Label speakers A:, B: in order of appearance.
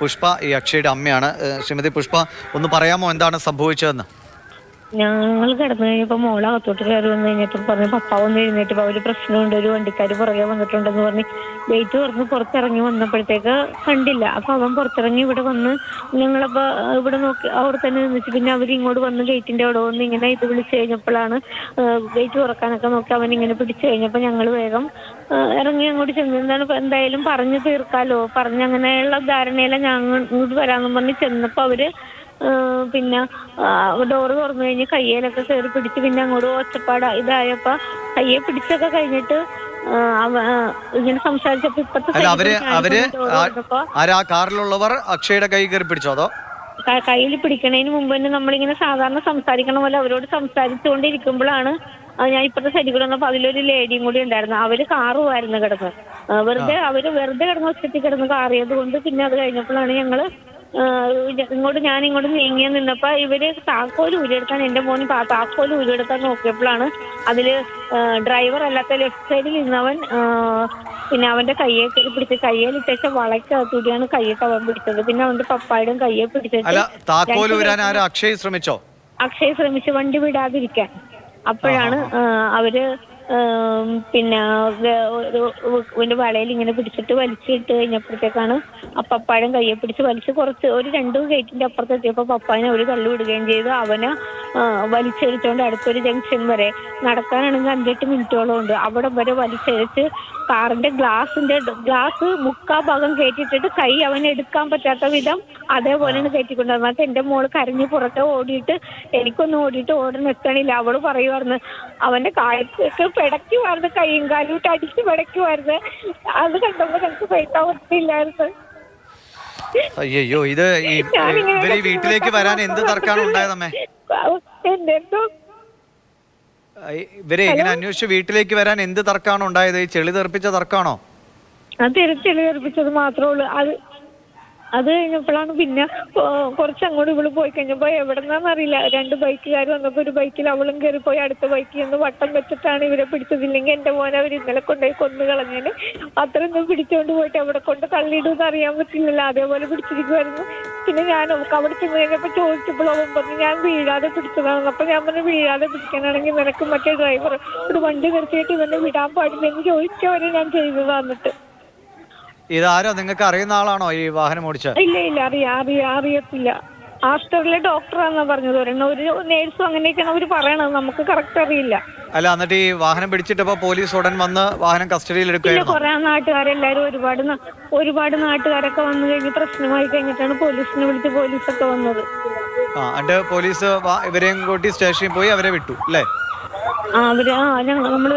A: പുഷ്പ ഈ അക്ഷയുടെ അമ്മയാണ്. ശ്രീമതി പുഷ്പ ഒന്ന് പറയാമോ എന്താണ് സംഭവിച്ചതെന്ന്?
B: ഞങ്ങൾ കിടന്നു കഴിഞ്ഞപ്പോ മോളെ അകത്തോട്ട് കയറി വന്നു കഴിഞ്ഞിട്ട് പറഞ്ഞു പപ്പ ഒന്ന് എഴുന്നേറ്റ് ഒരു പ്രശ്നമുണ്ട് ഒരു വണ്ടിക്കാര് പുറകെ വന്നിട്ടുണ്ടെന്ന് പറഞ്ഞ് ഗേറ്റ് തുറന്ന് പുറത്തിറങ്ങി വന്നപ്പോഴത്തേക്ക് കണ്ടില്ല. അപ്പൊ അവൻ പുറത്തിറങ്ങി ഇവിടെ വന്ന് ഞങ്ങളപ്പോ ഇവിടെ നോക്കി അവിടെ തന്നെ നിന്നിട്ട് പിന്നെ അവർ ഇങ്ങോട്ട് വന്ന് ഗേറ്റിന്റെ അവിടെ വന്ന് ഇങ്ങനെ ഇത് വിളിച്ചു കഴിഞ്ഞപ്പോഴാണ് ഗേറ്റ് തുറക്കാനൊക്കെ നോക്കി അവൻ ഇങ്ങനെ പിടിച്ചു കഴിഞ്ഞപ്പോ ഞങ്ങൾ വേഗം ഇറങ്ങി അങ്ങോട്ട് ചെന്ന്. എന്താണ് എന്തായാലും പറഞ്ഞു തീർക്കാലോ. പറഞ്ഞ അങ്ങനെയുള്ള ധാരണയില ഞങ്ങൾ ഇങ്ങോട്ട് വരാമെന്ന് പറഞ്ഞ് ചെന്നപ്പോ അവർ പിന്നെ ഡോറ് തുറന്നു കഴിഞ്ഞ് കയ്യേലൊക്കെ കയറി പിടിച്ച് പിന്നെ അങ്ങോട്ട് ഒച്ചപ്പാട. ഇതായപ്പോ കയ്യെ പിടിച്ചൊക്കെ കഴിഞ്ഞിട്ട് ഇങ്ങനെ സംസാരിച്ചപ്പോ ഇപ്പത്തെ അവർ
A: ആരാ കാറിലുള്ളവർ അക്ഷയുടെ കൈ കയറി പിടിച്ചോ അതോ?
B: കയ്യിൽ പിടിക്കണതിന് മുമ്പ് തന്നെ നമ്മളിങ്ങനെ സാധാരണ സംസാരിക്കണ പോലെ അവരോട് സംസാരിച്ചുകൊണ്ടിരിക്കുമ്പോഴാണ് ഞാൻ ഇപ്പോഴത്തെ സൈഡിൽ കൂടെ വന്നപ്പോ അതിലൊരു ലേഡിയും കൂടി ഉണ്ടായിരുന്നു. അവർ കാറുമായിരുന്നു കിടന്ന്. വെറുതെ അവർ വെറുതെ കിടന്ന് ഒച്ചത്തിൽ കിടന്ന് കാറിയത് കൊണ്ട് പിന്നെ അത് കഴിഞ്ഞപ്പോഴാണ് ഞങ്ങൾ ഇങ്ങോട്ട് ഞാൻ ഇങ്ങോട്ട് നീങ്ങിയ നിന്നപ്പോ ഇവർ താക്കോൽ ഊരിയെടുക്കാൻ എന്റെ മോൻ താക്കോൽ ഊരിയെടുക്കാൻ നോക്കിയപ്പോഴാണ് അതിൽ ഡ്രൈവർ അല്ലാത്ത ലെഫ്റ്റ് സൈഡിൽ നിന്നവൻ പിന്നെ അവന്റെ കയ്യെ പിടിച്ച് കയ്യെ കയ്യിലിട്ടേച്ച വളയ്ക്കകത്തൂടിയാണ് കയ്യൊക്കെ അവൻ പിടിച്ചത്. പിന്നെ അവന്റെ പപ്പായുടെയും കയ്യെ
A: പിടിച്ചത് അക്ഷയ് ശ്രമിച്ചോ?
B: അക്ഷയ് ശ്രമിച്ച് വണ്ടി വിടാതിരിക്കാൻ. അപ്പോഴാണ് അവർ പിന്നെ ഒരു ഒരു വളയിൽ ഇങ്ങനെ പിടിച്ചിട്ട് വലിച്ചിട്ട് കഴിഞ്ഞപ്പോഴത്തേക്കാണ് ആ പപ്പാഴം കയ്യെ പിടിച്ച് വലിച്ച് കുറച്ച് ഒരു രണ്ട് ഗേറ്റിന്റെ അപ്പുറത്ത് എത്തിയപ്പോൾ പപ്പായനെ അവർ തള്ളി വിടുകയും ചെയ്തു. അവനെ വലിച്ചെടുത്തോണ്ട് അടുത്തൊരു ജംഗ്ഷൻ വരെ നടക്കാനാണെങ്കിൽ അഞ്ചെട്ട് മിനിറ്റോളം ഉണ്ട്. അവിടെ വരെ വലിച്ചെടുത്ത് കാറിന്റെ ഗ്ലാസിന്റെ ഗ്ലാസ് മുക്കാ ഭാഗം കയറ്റിട്ടിട്ട് കൈ അവന് എടുക്കാൻ പറ്റാത്ത വിധം അതേപോലെയാണ് കയറ്റിക്കൊണ്ടുവന്നത് എന്നിട്ട് എന്റെ മോൾ കരഞ്ഞ് പുറത്തെ ഓടിയിട്ട് എനിക്കൊന്നും ഓടിയിട്ട് ഓടാൻ എത്തണില്ല അവൾ പറയുമായിരുന്നു അവന്റെ കാലത്തൊക്കെ പിടയ്ക്കുമായിരുന്നു കൈയും കാലും ഇട്ട് അടിച്ച് പിടയ്ക്കുമായിരുന്നു അത് കണ്ടപ്പോ ഞങ്ങൾക്ക് സഹിക്കാൻ പറ്റില്ലായിരുന്നു
A: അയ്യോ ഇത് ഇവർ വീട്ടിലേക്ക് വരാൻ എന്ത് തർക്കാണ് ഉണ്ടായതമ്മേ ഇവരെ ഇങ്ങനെ അന്വേഷിച്ച് വീട്ടിലേക്ക് വരാൻ എന്ത് തർക്കാണ് ഉണ്ടായത്? ഈ ചെളി തെറിപ്പിച്ച തർക്കാണോ
B: അത് ചെളി തെറിപ്പിച്ചത് മാത്രമേ ഉള്ളൂ. അത് അത് കഴിഞ്ഞപ്പോഴാണ് പിന്നെ കുറച്ച് അങ്ങോട്ട് ഇവൾ പോയി കഴിഞ്ഞപ്പോ എവിടെന്നാന്നറിയില്ല രണ്ട് ബൈക്കുകാർ വന്നപ്പോ ഒരു ബൈക്കിൽ അവളും പോയി അടുത്ത ബൈക്കിൽ നിന്ന് വട്ടം വെച്ചിട്ടാണ് ഇവരെ പിടിച്ചത് ഇല്ലെങ്കിൽ എന്റെ മോനെ അവർ ഇന്നലെ കൊണ്ടുപോയി കൊന്നു കളഞ്ഞേന്. അത്രയൊന്നും പിടിച്ചോണ്ട് പോയിട്ട് എവിടെ കൊണ്ട് തള്ളിയിടുമെന്ന് അറിയാൻ പറ്റില്ലല്ലോ. അതേപോലെ പിടിച്ചിരിക്കുമായിരുന്നു പിന്നെ ഞാൻ നമുക്ക് അവിടെ ചെന്ന് കഴിഞ്ഞപ്പോ ചോദിച്ചപ്പോൾ അവൻ പറഞ്ഞു ഞാൻ വീഴാതെ പിടിച്ചതാണ് അപ്പൊ ഞാൻ പറഞ്ഞു വീഴാതെ പിടിക്കാനാണെങ്കിൽ നിനക്ക് മറ്റേ ഡ്രൈവർ ഒരു വണ്ടി നിർത്തിയിട്ട് ഇവനെ വിടാൻ പാടില്ലെന്ന് ചോദിച്ചവരെ ഞാൻ ചെയ്തു വന്നിട്ട്
A: ഇതാരോ നിങ്ങൾക്ക് അറിയുന്ന ആളാണോ ഈ വാഹനം ഓടിച്ചത്?
B: ഇല്ല ഇല്ല അറിയാ അറിയാ അറിയത്തില്ല. ആസ്റ്ററിലെ ഡോക്ടറാന്നാ പറഞ്ഞത് ഒരെണ്ണം ഒരു നേഴ്സും അങ്ങനെയൊക്കെയാണ് അവർ പറയണത്. നമുക്ക് കറക്റ്റ് അറിയില്ല.
A: അല്ല എന്നിട്ട് ഈ വാഹനം പിടിച്ചിട്ടപ്പോ പോലീസ് ഉടൻ വന്ന് വാഹനം കസ്റ്റഡിയിൽ
B: പിന്നെ
A: എടുക്കുകയായിരുന്നു?
B: കുറെ നാട്ടുകാരെല്ലാരും ഒരുപാട് ന- ഒരുപാട് നാട്ടുകാരൊക്കെ വന്നു കഴിഞ്ഞ് പ്രശ്നമായി കഴിഞ്ഞിട്ടാണ് പോലീസിനെ വിളിച്ച് പോലീസൊക്കെ വന്നത്.
A: ആ എന്നിട്ട് പോലീസ് വാ- ഇവരെയും കൂട്ടി സ്റ്റേഷനിൽ പോയി അവരെ വിട്ടു അല്ലേ?
B: ആ അവർ ആ ഞങ്ങൾ നമ്മൾ